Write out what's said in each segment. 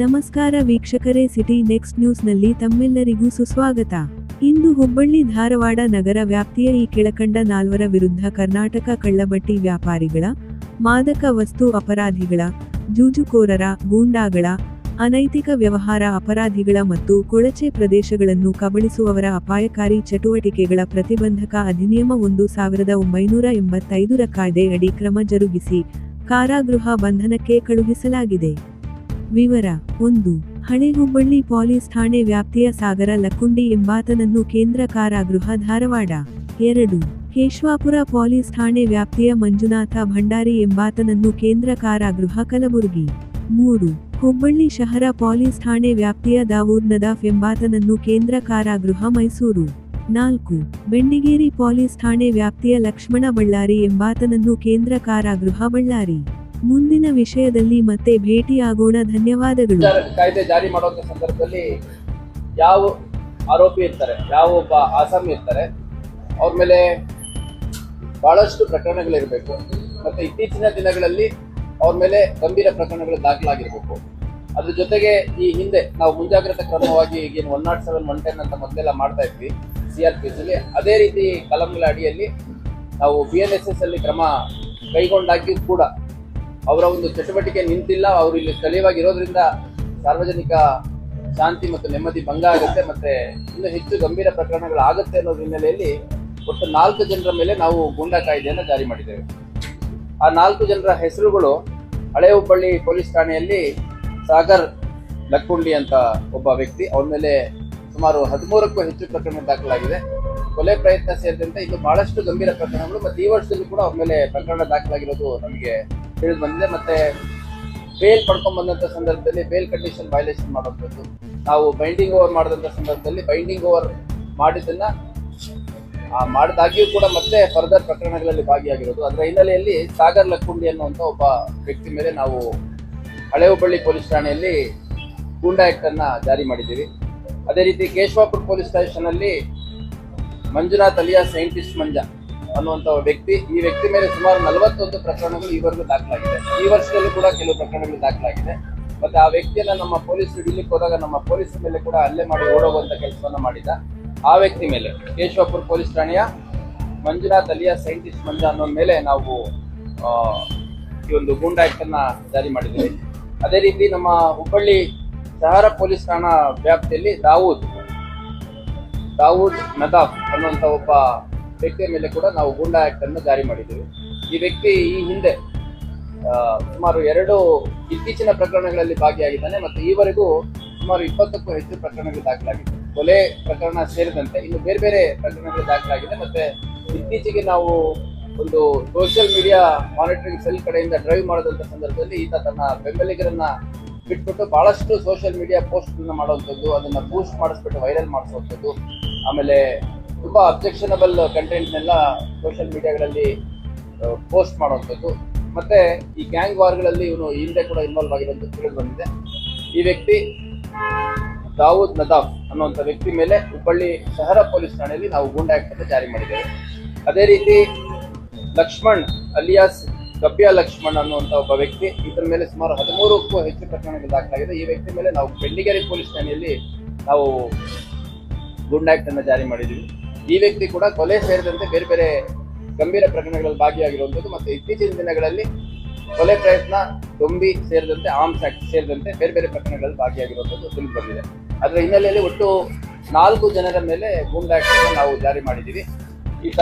ನಮಸ್ಕಾರ ವೀಕ್ಷಕರೇ, city next ನ್ಯೂಸ್ನಲ್ಲಿ ತಮ್ಮೆಲ್ಲರಿಗೂ ಸುಸ್ವಾಗತ. ಇಂದು ಹುಬ್ಬಳ್ಳಿ ಧಾರವಾಡ ನಗರ ವ್ಯಾಪ್ತಿಯ ಈ ಕೆಳಕಂಡ ನಾಲ್ವರ ವಿರುದ್ಧ ಕರ್ನಾಟಕ ಕಳ್ಳಬಟ್ಟಿ ವ್ಯಾಪಾರಿಗಳ, ಮಾದಕ ವಸ್ತು ಅಪರಾಧಿಗಳ, ಜೂಜುಕೋರರ, ಗೂಂಡಾಗಳ, ಅನೈತಿಕ ವ್ಯವಹಾರ ಅಪರಾಧಿಗಳ ಮತ್ತು ಕೊಳಚೆ ಪ್ರದೇಶಗಳನ್ನು ಕಬಳಿಸುವವರ ಅಪಾಯಕಾರಿ ಚಟುವಟಿಕೆಗಳ ಪ್ರತಿಬಂಧಕ ಅಧಿನಿಯಮ ಒಂದು ಸಾವಿರದ ಒಂಬೈನೂರ ಎಂಬತ್ತೈದರ ಕಾಯ್ದೆ ಅಡಿ ಕ್ರಮ ಜರುಗಿಸಿ, ಕಾರಾಗೃಹ ಬಂಧನಕ್ಕೆ ಕಳುಹಿಸಲಾಗಿದೆ. ವಿವರ, ಒಂದು, ಹಳೆ ಹುಬ್ಬಳ್ಳಿ ಪೊಲೀಸ್ ಠಾಣೆ ವ್ಯಾಪ್ತಿಯ ಸಾಗರ ಲಕ್ಕುಂಡಿ ಎಂಬಾತನನ್ನು ಕೇಂದ್ರ ಕಾರಾಗೃಹ ಧಾರವಾಡ. ಎರಡು, ಕೇಶವಾಪುರ ಪೊಲೀಸ್ ಠಾಣೆ ವ್ಯಾಪ್ತಿಯ ಮಂಜುನಾಥ ಭಂಡಾರಿ ಎಂಬಾತನನ್ನು ಕೇಂದ್ರ ಕಾರಾಗೃಹ ಕಲಬುರಗಿ. ಮೂರು, ಹುಬ್ಬಳ್ಳಿ ಶಹರ ಪೊಲೀಸ್ ಠಾಣೆ ವ್ಯಾಪ್ತಿಯ ದಾವೂದ್ ನದಾಫ್ ಎಂಬಾತನನ್ನು ಕೇಂದ್ರ ಕಾರಾಗೃಹ ಮೈಸೂರು. ನಾಲ್ಕು ಬೆಂಡಿಗೇರಿ ಪೊಲೀಸ್ ಠಾಣೆ ವ್ಯಾಪ್ತಿಯ ಲಕ್ಷ್ಮಣ ಬಳ್ಳಾರಿ ಎಂಬಾತನನ್ನು ಕೇಂದ್ರ ಕಾರಾಗೃಹ ಬಳ್ಳಾರಿ. ಮುಂದಿನ ವಿಷಯದಲ್ಲಿ ಮತ್ತೆ ಭೇಟಿಯಾಗೋಣ, ಧನ್ಯವಾದಗಳು. ವಿಚಾರ ಕಾಯ್ದೆ ಜಾರಿ ಮಾಡುವಂತ ಸಂದರ್ಭದಲ್ಲಿ ಯಾವ ಆರೋಪಿ ಇರ್ತಾರೆ, ಯಾವ ಒಬ್ಬ ಆಸಾಮಿ ಇರ್ತಾರೆ, ಅವ್ರ ಮೇಲೆ ಬಹಳಷ್ಟು ಪ್ರಕರಣಗಳಿರಬೇಕು. ಮತ್ತೆ ಇತ್ತೀಚಿನ ದಿನಗಳಲ್ಲಿ ಅವ್ರ ಮೇಲೆ ಗಂಭೀರ ಪ್ರಕರಣಗಳು ದಾಖಲಾಗಿರ್ಬೇಕು. ಅದ್ರ ಜೊತೆಗೆ ಈ ಹಿಂದೆ ನಾವು ಮುಂಜಾಗ್ರತಾ ಕ್ರಮವಾಗಿ ಈಗೇನು one nought seven, one ten ಅಂತ ಮೊದಲೆಲ್ಲ ಮಾಡ್ತಾ ಇದ್ವಿ ಸಿ ಆರ್ ಪಿ ಅಲ್ಲಿ ಅದೇ ರೀತಿ ಕಲಂಗಳ ಅಡಿಯಲ್ಲಿ ನಾವು ಬಿ ಎನ್ ಎಸ್ ಎಸ್ ಅಲ್ಲಿ ಕ್ರಮ ಕೈಗೊಂಡಾಗಿಯೂ ಕೂಡ ಅವರ ಒಂದು ಚಟುವಟಿಕೆ ನಿಂತಿಲ್ಲ, ಅವರು ಇಲ್ಲಿ ಸ್ಥಳೀಯವಾಗಿರೋದ್ರಿಂದ ಸಾರ್ವಜನಿಕ ಶಾಂತಿ ಮತ್ತು ನೆಮ್ಮದಿ ಭಂಗ ಆಗುತ್ತೆ ಮತ್ತೆ ಇನ್ನೂ ಹೆಚ್ಚು ಗಂಭೀರ ಪ್ರಕರಣಗಳು ಆಗುತ್ತೆ ಅನ್ನೋ ಹಿನ್ನೆಲೆಯಲ್ಲಿ ಒಟ್ಟು ನಾಲ್ಕು ಜನರ ಮೇಲೆ ನಾವು ಗೂಂಡಾ ಕಾಯ್ದೆಯನ್ನು ಜಾರಿ ಮಾಡಿದ್ದೇವೆ. ಆ ನಾಲ್ಕು ಜನರ ಹೆಸರುಗಳು ಹಳೆ ಹುಬ್ಬಳ್ಳಿ ಪೊಲೀಸ್ ಠಾಣೆಯಲ್ಲಿ ಸಾಗರ್ ಲಕ್ಕುಂಡಿ ಅಂತ ಒಬ್ಬ ವ್ಯಕ್ತಿ, ಅವನ ಮೇಲೆ ಸುಮಾರು ಹದಿಮೂರಕ್ಕೂ ಹೆಚ್ಚು ಪ್ರಕರಣ ದಾಖಲಾಗಿದೆ. ಕೊಲೆ ಪ್ರಯತ್ನ ಸೇರಿದಂತೆ ಇನ್ನು ಬಹಳಷ್ಟು ಗಂಭೀರ ಪ್ರಕರಣಗಳು, ಮತ್ತು ಈ ವರ್ಷದಲ್ಲೂ ಕೂಡ ಅವ್ರ ಮೇಲೆ ಪ್ರಕರಣ ದಾಖಲಾಗಿರೋದು ನಮಗೆ ತಿಳಿದು ಬಂದಿದೆ, ಮತ್ತೆ ಬೇಲ್ ಪಡ್ಕೊಂಡ್ ಬಂದಂತ ಸಂದರ್ಭದಲ್ಲಿ ಬೇಲ್ ಕಂಡೀಷನ್ ವೈಲೇಷನ್ ಮಾಡಬಹುದು ನಾವು ಬೈಂಡಿಂಗ್ ಓವರ್ ಮಾಡಿದಂತ ಸಂದರ್ಭದಲ್ಲಿ ಬೈಂಡಿಂಗ್ ಓವರ್ ಮಾಡಿದ್ದನ್ನ ಮಾಡಿದಾಗಿಯೂ ಕೂಡ ಮತ್ತೆ ಫರ್ದರ್ ಪ್ರಕರಣಗಳಲ್ಲಿ ಭಾಗಿಯಾಗಿರೋದು. ಅದರ ಹಿನ್ನೆಲೆಯಲ್ಲಿ ಸಾಗರ್ ಲಕ್ಕುಂಡಿ ಅನ್ನುವಂಥ ಒಬ್ಬ ವ್ಯಕ್ತಿ ಮೇಲೆ ನಾವು ಹಳೆ ಹುಬ್ಬಳ್ಳಿ ಪೊಲೀಸ್ ಠಾಣೆಯಲ್ಲಿ ಗೂಂಡಾ ಆಕ್ಟ್ ಅನ್ನ ಜಾರಿ ಮಾಡಿದ್ದೀವಿ. ಅದೇ ರೀತಿ ಕೇಶವಾಪುರ ಪೊಲೀಸ್ ಸ್ಟೇಷನ್ ಅಲ್ಲಿ ಮಂಜುನಾಥ್ ಅಲಿಯಾ ಸೈಂಟಿಸ್ಟ್ ಮಂಜ ಅನ್ನುವಂಥ ವ್ಯಕ್ತಿ, ಈ ವ್ಯಕ್ತಿ ಮೇಲೆ ಸುಮಾರು ನಲವತ್ತೊಂದು ಪ್ರಕರಣಗಳು ಈವರೆಗೂ ದಾಖಲಾಗಿದೆ. ಈ ವರ್ಷದಲ್ಲೂ ಕೂಡ ಕೆಲವು ಪ್ರಕರಣಗಳು ದಾಖಲಾಗಿದೆ. ಮತ್ತೆ ಆ ವ್ಯಕ್ತಿಯನ್ನ ನಮ್ಮ ಪೊಲೀಸ್ ಹಿಡಿಲಿಕ್ಕೆ ಹೋದಾಗ ನಮ್ಮ ಪೊಲೀಸ್ ಮೇಲೆ ಕೂಡ ಹಲ್ಲೆ ಮಾಡಿ ಓಡೋಗುವಂತ ಕೆಲಸವನ್ನ ಮಾಡಿದ ಆ ವ್ಯಕ್ತಿ ಮೇಲೆ. ಕೇಶವಪುರ ಪೊಲೀಸ್ ಠಾಣೆಯ ಮಂಜುನಾಥ್ ಅಲಿಯಾ ಸೈಂಟಿಸ್ಟ್ ಮಂಜ ಅನ್ನೋ ಮೇಲೆ ನಾವು ಈ ಒಂದು ಗೂಂಡಾ ಅನ್ನ ಜಾರಿ ಮಾಡಿದ್ವಿ ಅದೇ ರೀತಿ ನಮ್ಮ ಹುಬ್ಬಳ್ಳಿ ಸಹಾರ ಪೊಲೀಸ್ ಠಾಣಾ ವ್ಯಾಪ್ತಿಯಲ್ಲಿ ದಾವೂದ್ ದಾವೂದ್ ನದಾಫ್ ಅನ್ನುವಂಥ ಒಬ್ಬ ವ್ಯಕ್ತಿಯ ಮೇಲೆ ಕೂಡ ನಾವು ಗೂಂಡಾ ಆಕ್ಟ್ ಅನ್ನು ಜಾರಿ ಮಾಡಿದ್ದೀವಿ. ಈ ವ್ಯಕ್ತಿ ಈ ಹಿಂದೆ ಸುಮಾರು ಎರಡು ಇತ್ತೀಚಿನ ಪ್ರಕರಣಗಳಲ್ಲಿ ಭಾಗಿಯಾಗಿದ್ದಾನೆ ಮತ್ತು ಈವರೆಗೂ ಸುಮಾರು ಇಪ್ಪತ್ತಕ್ಕೂ ಹೆಚ್ಚು ಪ್ರಕರಣಗಳು ದಾಖಲಾಗಿದೆ. ಕೊಲೆ ಪ್ರಕರಣ ಸೇರಿದಂತೆ ಇನ್ನು ಬೇರೆ ಬೇರೆ ಪ್ರಕರಣಗಳು ದಾಖಲಾಗಿದೆ ಮತ್ತೆ ಇತ್ತೀಚೆಗೆ ನಾವು ಒಂದು ಸೋಷಿಯಲ್ ಮೀಡಿಯಾ ಮಾನಿಟರಿಂಗ್ ಸೆಲ್ ಕಡೆಯಿಂದ ಡ್ರೈವ್ ಮಾಡಿದಂಥ ಸಂದರ್ಭದಲ್ಲಿ ಈತ ತನ್ನ ಬೆಂಬಲಿಗರನ್ನ ಬಿಟ್ಬಿಟ್ಟು ಬಹಳಷ್ಟು ಸೋಷಿಯಲ್ ಮೀಡಿಯಾ ಪೋಸ್ಟ್ಗಳನ್ನ ಮಾಡುವಂಥದ್ದು, ಅದನ್ನ ಬೂಸ್ಟ್ ಮಾಡಿಸ್ಬಿಟ್ಟು ವೈರಲ್ ಮಾಡಿಸುವಂಥದ್ದು, ಆಮೇಲೆ ತುಂಬಾ ಅಬ್ಜೆಕ್ಷನಬಲ್ ಕಂಟೆಂಟ್ನೆಲ್ಲ ಸೋಷಿಯಲ್ ಮೀಡಿಯಾಗಳಲ್ಲಿ ಪೋಸ್ಟ್ ಮಾಡುವಂಥದ್ದು. ಮತ್ತೆ ಈ ಗ್ಯಾಂಗ್ ವಾರ್ಗಳಲ್ಲಿ ಇವನು ಹಿಂದೆ ಕೂಡ ಇನ್ವಾಲ್ವ್ ಆಗಿರೋದು ತಿಳಿದು ಬಂದಿದೆ. ಈ ವ್ಯಕ್ತಿ ದಾವೂದ್ ನದಾಫ್ ಅನ್ನುವಂಥ ವ್ಯಕ್ತಿ ಮೇಲೆ ಹುಬ್ಬಳ್ಳಿ ಶಹರ ಪೊಲೀಸ್ ಠಾಣೆಯಲ್ಲಿ ನಾವು ಗೂಂಡಾ ಅನ್ನು ಜಾರಿ ಮಾಡಿದ್ದೇವೆ. ಅದೇ ರೀತಿ ಲಕ್ಷ್ಮಣ್, ಅಲಿಯಾಸ್ ಗಬ್ಯಾ ಲಕ್ಷ್ಮಣ್ ಅನ್ನುವಂಥ ಒಬ್ಬ ವ್ಯಕ್ತಿ ಇದರ ಮೇಲೆ ಸುಮಾರು ಹದಿಮೂರಕ್ಕೂ ಹೆಚ್ಚು ಪ್ರಕರಣಗಳು ದಾಖಲಾಗಿದೆ. ಈ ವ್ಯಕ್ತಿ ಮೇಲೆ ನಾವು ಬೆಳ್ಳಿಗೆರೆ ಪೊಲೀಸ್ ಠಾಣೆಯಲ್ಲಿ ನಾವು ಗೂಂಡಾ ಆಕ್ಟ್ ಅನ್ನು ಜಾರಿ ಮಾಡಿದ್ದೀವಿ. ಈ ವ್ಯಕ್ತಿ ಕೂಡ ಕೊಲೆ ಸೇರಿದಂತೆ ಬೇರೆ ಬೇರೆ ಗಂಭೀರ ಪ್ರಕರಣಗಳಲ್ಲಿ ಭಾಗಿಯಾಗಿರುವಂಥದ್ದು ಮತ್ತು ಇತ್ತೀಚಿನ ದಿನಗಳಲ್ಲಿ ಕೊಲೆ ಪ್ರಯತ್ನ ದೊಂಬಿ ಸೇರಿದಂತೆ ಆರ್ಮ್ಸ್ ಆಕ್ಟ್ ಸೇರಿದಂತೆ ಬೇರೆ ಬೇರೆ ಪ್ರಕರಣಗಳಲ್ಲಿ ಭಾಗಿಯಾಗಿರುವಂಥದ್ದು ತಿಳಿದು ಬಂದಿದೆ. ಅದರ ಹಿನ್ನೆಲೆಯಲ್ಲಿ ಒಟ್ಟು ನಾಲ್ಕು ಜನರ ಮೇಲೆ ಗೂಂಡಾ ನಾವು ಜಾರಿ ಮಾಡಿದ್ದೀವಿ. ಈತ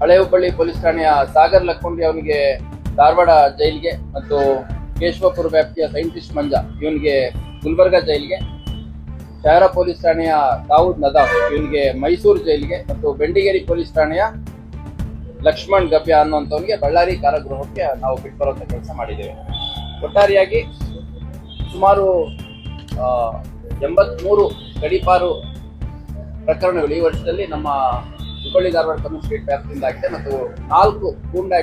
ಹಳೆ ಹುಬ್ಬಳ್ಳಿ ಪೊಲೀಸ್ ಠಾಣೆಯ ಸಾಗರ್ ಲಕ್ಕೊಂಡಿ ಅವನಿಗೆ ಧಾರವಾಡ ಜೈಲಿಗೆ ಮತ್ತು ಕೇಶವಪುರ ವ್ಯಾಪ್ತಿಯ ಸೈಂಟಿಸ್ಟ್ ಮಂಜ ಇವನಿಗೆ ಗುಲ್ಬರ್ಗಾ ಜೈಲಿಗೆ ಶಹರ ಪೊಲೀಸ್ ಠಾಣೆಯ ದಾವೂದ್ ನದಾಫ್, ಇವನಿಗೆ ಮೈಸೂರು ಜೈಲಿಗೆ ಮತ್ತು ಬೆಂಡಿಗೇರಿ ಪೊಲೀಸ್ ಠಾಣೆಯ ಲಕ್ಷ್ಮಣ್ ಗಬ್ಯ ಅನ್ನುವಂಥವನಿಗೆ ಬಳ್ಳಾರಿ ಕಾರಾಗೃಹಕ್ಕೆ ನಾವು ಬಿಟ್ಬರುವಂಥ ಕೆಲಸ ಮಾಡಿದ್ದೇವೆ. ಒಟ್ಟಾರೆಯಾಗಿ ಸುಮಾರು ಎಂಬತ್ಮೂರು ಗಡೀಪಾರು ಪ್ರಕರಣಗಳು ಈ ವರ್ಷದಲ್ಲಿ ನಮ್ಮ ಹುಬ್ಬಳ್ಳಿ ಧಾರವಾಡ ಕಮಿಷನ್ ವ್ಯಾಪ್ತಿಯಿಂದ ಆಗಿದೆ ಮತ್ತು ನಾಲ್ಕು ಗೂಂಡಾ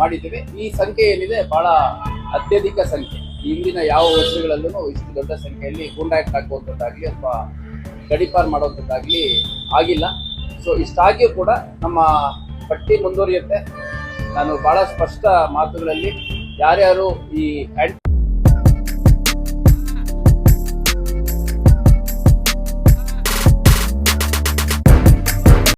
ಮಾಡಿದ್ದೇವೆ. ಈ ಸಂಖ್ಯೆ ಏನಿದೆ, ಬಹಳ ಅತ್ಯಧಿಕ ಸಂಖ್ಯೆ. ಹಿಂದಿನ ಯಾವ ವರ್ಷಗಳಲ್ಲೂ ಇಷ್ಟು ದೊಡ್ಡ ಸಂಖ್ಯೆಯಲ್ಲಿ ಗೂಂಡಾ ಆಕ್ಟ್ ಹಾಕುವಂಥದ್ದಾಗಲಿ ಅಥವಾ ಗಡಿಪಾರ್ ಮಾಡುವಂಥದ್ದಾಗಲಿ ಆಗಿಲ್ಲ. ಸೊ ಇಷ್ಟಾಗಿಯೂ ಕೂಡ ನಮ್ಮ ಪಟ್ಟಿ ಮುಂದುವರಿಯುತ್ತೆ. ನಾನು ಬಹಳ ಸ್ಪಷ್ಟ ಮಾತುಗಳಲ್ಲಿ ಯಾರ್ಯಾರು ಈ